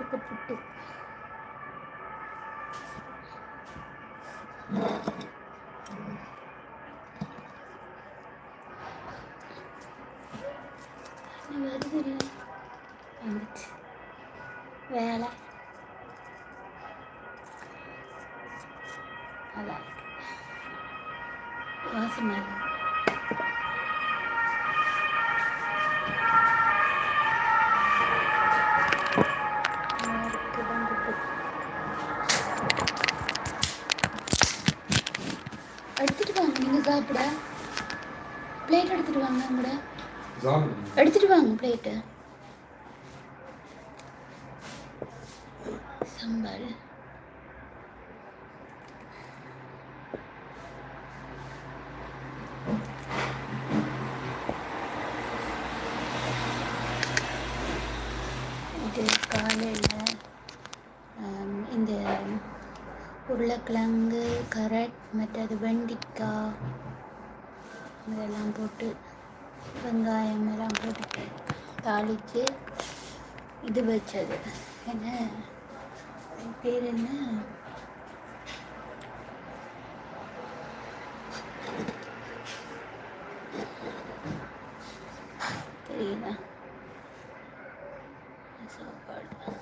இருக்கு புட்டு என்ன வருது இல்லை வந்துச்சு வேலை நீங்கள் சாப்பிட. பிளேட் எடுத்துட்டு வாங்க கூட எடுத்துட்டு வாங்க பிளேட்டு சாம்பார் இது காலையில் இந்த உருளைக்கிழங்கு கரட் மற்றது வெண்டிக்காய் இதெல்லாம் போட்டு வெங்காயம் எல்லாம் போட்டு தாளித்து இது வச்சது. என்ன? பேர் என்ன தெரியல சாப்பாடு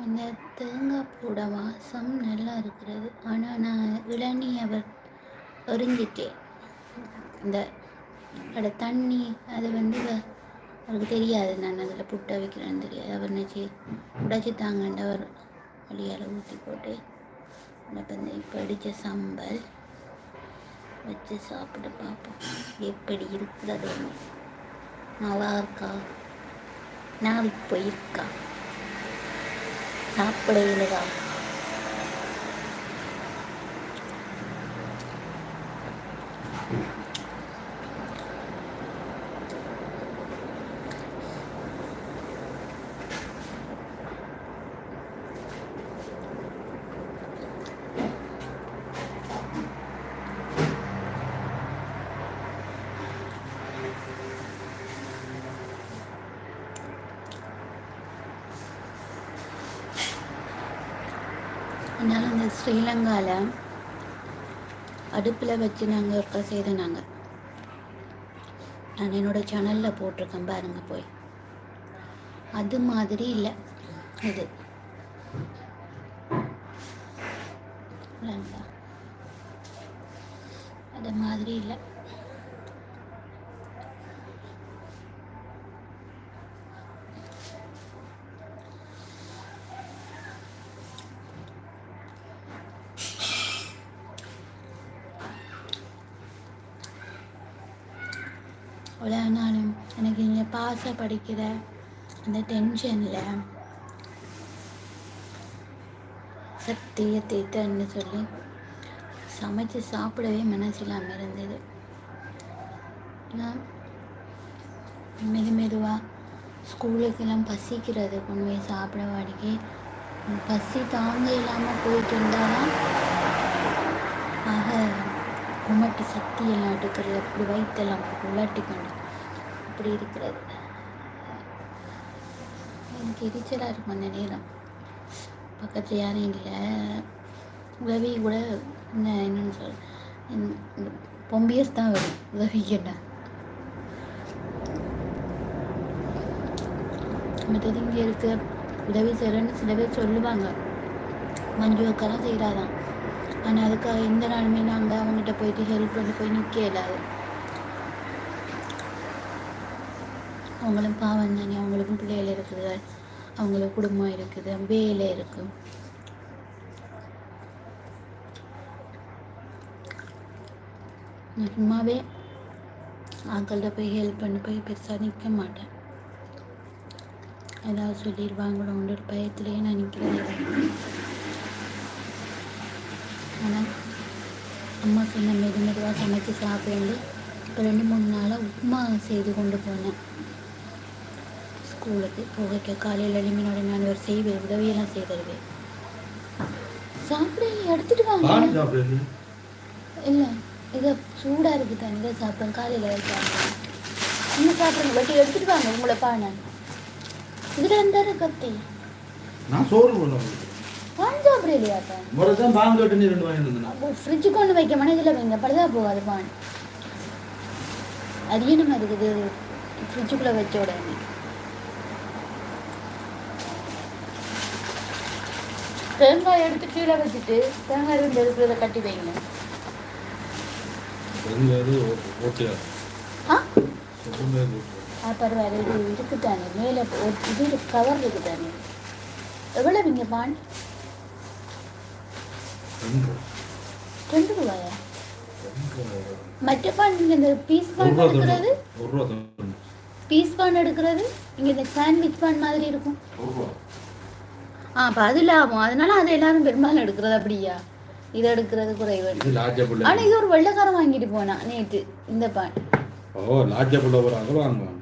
அந்த கூட வாசம் நல்லா இருக்கிறது. ஆனால் நான் இளநீ அவர் எறிஞ்சிட்டேன் இந்த அட தண்ணி அது வந்து அவருக்கு தெரியாது. நான் அதில் புட்டை வைக்கிறேன்னு தெரியாது. அவர் நினச்சி உடைச்சி தாங்கண்ட அவர் வழியால் ஊற்றி போட்டு எனக்கு இப்போ அடித்த சம்பல் வச்சு சாப்பிட பார்ப்போம். எப்படி இருக்கிறது ஒன்று நல்லா இருக்கா? நாளைக்கு போயிருக்கா? சாப்பிட இல்லையா அதனால் இந்த ஸ்ரீலங்காவில் அடுப்பில் வச்சு நாங்கள் ஒருக்கா செய்த நாங்கள் நான் என்னோடய சேனலில் போட்டிருக்கேன் பாருங்க போய். அது மாதிரி இல்லை. இது. அது மாதிரி இல்லை. அவ்வளோ நாளும் எனக்கு இங்கே பாச படிக்கிற அந்த டென்ஷனில் சத்திய தீர்த்தன்னு சொல்லி சமைச்சு சாப்பிடவே மனசு இல்லாமல் இருந்தது. நான் மெது மெதுவாக ஸ்கூலுக்கெல்லாம் பசிக்கிறது கொண்டு போய் சாப்பிட வாடிக்கை பசி தாங்க இல்லாமல் போயிட்டு இருந்தாலும் ஆக குமட்டி சக்தி எல்லாம் எடுக்கிறது அப்படி வயிற்றெல்லாம் உலாட்டி கொண்டு அப்படி இருக்கிறது. எனக்கு எரிச்சலாக இருக்கும் அந்த நேரம். பக்கத்தில் யாரும் இல்லை. உதவி கூட என்ன என்னன்னு சொல் பொம்பியஸ் தான் வரும் உதவிக்கு மற்றது இங்கே இருக்க உதவி செய்கிறேன்னு சில பேர் சொல்லுவாங்க. மஞ்சு அக்காலாம் செய்கிறாதான் ஆனால் அதுக்காக எந்த நாளுமே நாங்கள் அவங்ககிட்ட போயிட்டு ஹெல்ப் பண்ணி போய் நிற்க இல்லாது அவங்களும் பாவம் தானே அவங்களுக்கும் பிள்ளைகள் இருக்குது. அவங்களுக்கு குடும்பம் இருக்குது வேலை இருக்குது சும்மாவே ஆக்கள்கிட்ட போய் ஹெல்ப் பண்ணி போய் பெருசாக நிற்க மாட்டேன். ஏதாவது சொல்லிடுவாங்களோன்ற ஒரு பயத்திலேயே நான் நிற்கிறேன் ஆனால் அம்மா சொன்ன மெது மெதுவாக சமைச்சு சாப்பிட்டு ரெண்டு மூணு நாளாக உப்புமா செய்து கொண்டு போனேன். ஸ்கூலுக்கு போகைக்க காலையில் எளிமையோட நான் ஒரு செய்வேன். உதவியெல்லாம் செய்திருவேன் சாப்பிட எடுத்துட்டு வாங்க. இல்லை இதை சூடாக இருக்குது தானே. இதை சாப்பிடுங்க காலையில் சாப்பிடுங்க இன்னும் சாப்பிடுங்க வெட்டி எடுத்துட்டு வாங்க. உங்களை பானை. இதில் இருந்தாரு கத்தி நான் சோறு பான் சாப்பிடலையாப்பா முறை தான் பாம்பு கட்டு நீ ரெண்டு வாங்கிட்டு வந்தேன்? ஃப்ரிட்ஜுக்கு கொண்டு வைக்க மன இதில் வைங்க பழுதா போகாது பான். அரியணமாக இருக்குது? ஃப்ரிட்ஜுக்குள்ளே வச்ச உடனே. தேங்காய் எடுத்து கீழே வச்சுட்டு தேங்காய் ரெண்டு இருக்கிறத கட்டி வைங்க. அது பரவாயில்ல இது இருக்குதானே? மேலே ஒரு இது கவர் இருக்குதானே? எவ்வளோ நீங்க பான்? ரெண்டு. ரூபாயா மற்ற பான் நீங்கள் இந்த பீஸ் பான் எடுக்கிறது? பீஸ் பான் எடுக்கிறது? இங்கே இந்த சாண்ட்விச் பான் மாதிரி இருக்கும். ஆ அப்போ அது லாபம். அதனால அது எல்லாரும் பெரும்பாலும் எடுக்கிறது அப்படியா? இதை எடுக்கிறது குறைவு. ஆனால் இது ஒரு வெள்ளைக்காரன் வாங்கிட்டு போனான் நேற்று இந்த பான். ஓ லாஜா பிள்ளை போகிறாங்க வாங்குவாங்க.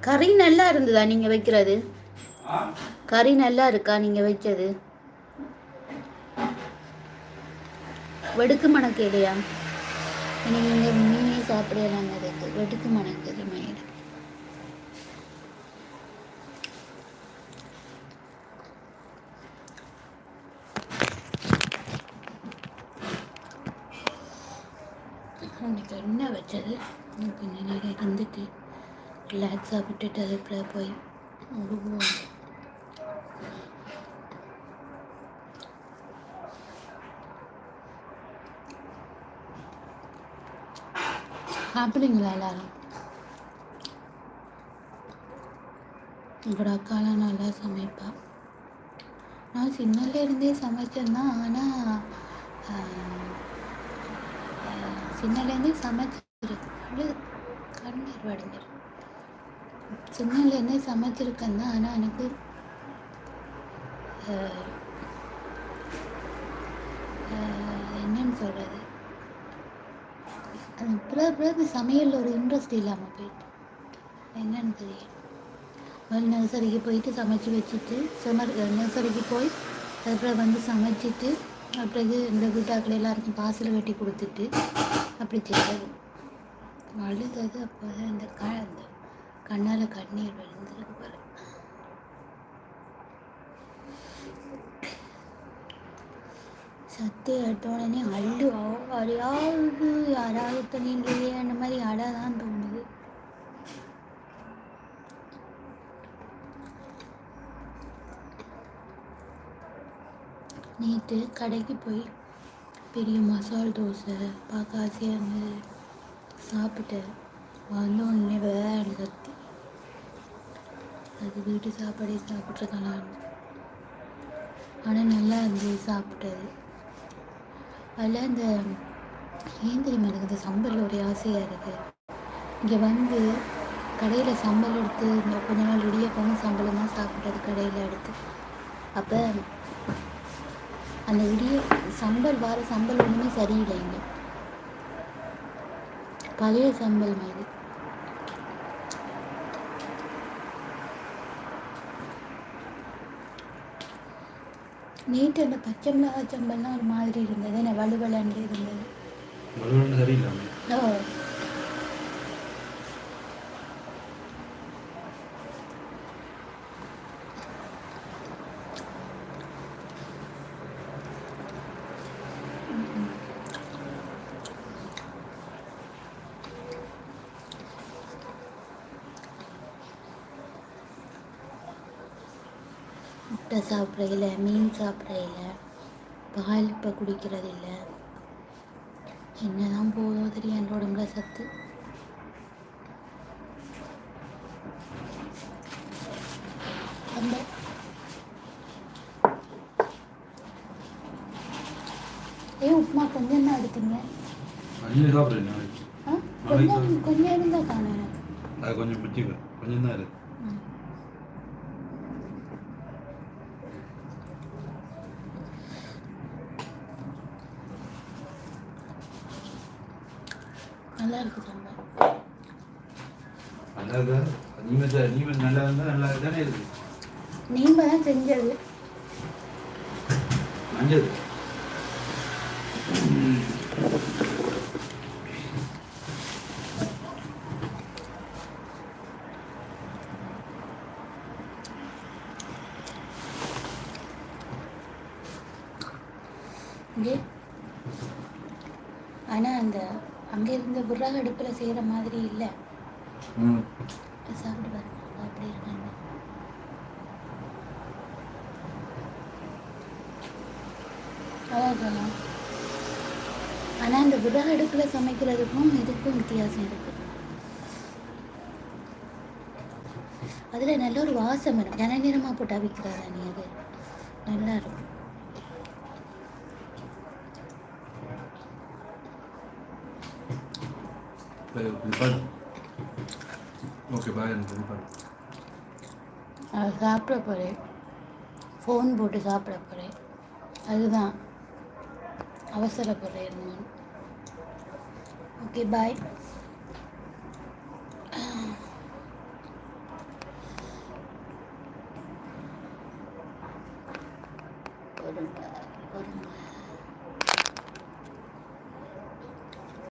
கறி நல்லா இருந்ததா நீங்க வைக்கிறது? கறி நல்லா இருக்கா நீங்க வச்சது வெடுக்கு மணக்கு இல்லையா எனக்கு இங்க மீனே சாப்பிடலாம் இருக்கு. வெடுக்கு மணக்குது மயில் அன்னைக்கு என்ன வச்சது? கொஞ்ச நேரம் இருந்துட்டு. ரிலாக்ஸாக விட்டுட்டு அதுக்கப்புறம் போய் உருவோம் சாப்பிடுங்களா எல்லாரும் உங்களோட அக்காலாம் நல்லா சமைப்பா. நான் சின்னல இருந்தே சமைச்சேன் தான் ஆனால் சின்னலேருந்தே சமைச்சிருக்கு கண்ணீர் வடிஞ்சிரு சின்னலேருந்தே சமைச்சிருக்கேன் தான் ஆனால் எனக்கு என்னன்னு சொல்கிறது அது பிறகு பிறகு சமையலில் ஒரு இன்ட்ரெஸ்ட் இல்லாமல் போயிட்டு என்னன்னு தெரியும் முதல் நர்சரிக்கு போயிட்டு சமைச்சு வச்சுட்டு சமர் நர்சரிக்கு போய் அதுக்கப்புறம் வந்து சமைச்சிட்டு அப்புறம் இந்த வீட்டாக்கள் எல்லாருக்கும் பார்சல் கட்டி கொடுத்துட்டு அப்படி செய்கிறது அழுதது அப்போ இந்த க இந்த கண்ணால் கண்ணீர் விழுந்திருக்கு பாரு. சத்து எடுத்த உடனே அள்ளு யாராவது யாராவது தண்ணியிலேயே அந்த மாதிரி அழதான் தோணுது. நேற்று கடைக்கு போய் பெரிய மசால் தோசை பார்க்க ஆசையாக இருந்தது சாப்பிட்டேன். வந்த உடனே வேறு கத்தி அது வீட்டு சாப்பாடே சாப்பிட்ருக்கலாம் ஆனால் நல்லா இருந்தது சாப்பிட்டது. அதில் அந்த ஏன் தெரியுமா எனக்கு இந்த சம்பல் ஒரே ஆசையாக இருக்குது இங்கே வந்து கடையில் சம்பல் எடுத்து இந்த கொஞ்ச நாள் இடியப்பமும் சம்பளமாக சாப்பிட்டது கடையில் எடுத்து. அப்போ அந்த இடிய சம்பல் வர சம்பல் ஒன்றுமே சரியில்லை இங்கே. பழைய சம்பல் மாதிரி. நேற்று அந்த பச்சை மிளகாய் சம்பல்லாம் ஒரு மாதிரி இருந்தது என்ன வலுவலன்னு இருந்தது. மறுபடியும் சரியில்லாமல் ஓ முட்டை சாப்பிட்றதில்ல மீன் சாப்பிட்றதில்ல பால் இப்போ குடிக்கிறது இல்லை என்னதான் போதோ தெரியும் என் உடம்புல சத்து. அந்த ஏன் உப்புமா கொஞ்சம் தான் எடுத்தீங்க? கொஞ்சம் கொஞ்சம் இருந்தால் காணும் எனக்கு கொஞ்சம் கொஞ்சம் தான் இருக்கு. நல்லா இருக்கு சாம்பார் நல்லா இருக்கா நீ வந்து நீ வந்து நல்லா இருந்தால் நல்லா தானே இருக்கு. நீங்கள் தான் செஞ்சது. மஞ்சள். ஆனால் அந்த அங்கே இருந்த விறகு அடுப்பில் செய்கிற மாதிரி இல்லை. சாப்பிட்டு பாருங்க. அப்படி இருக்காங்க. அதான் ஆனால் அந்த விறகு அடுப்பில் சமைக்கிறதுக்கும் இதுக்கும் வித்தியாசம் இருக்கு. அதில் நல்ல ஒரு வாசம் கன நேரமாக போட்டு அவிக்கிறதா நீ அது? நல்லா இருக்கும். ஓகே பாய் அது சாப்பிட போகிறேன் ஃபோன் போட்டு சாப்பிட போகிறேன் அதுதான் அவசரப்படுறேன் ஓகே பாய்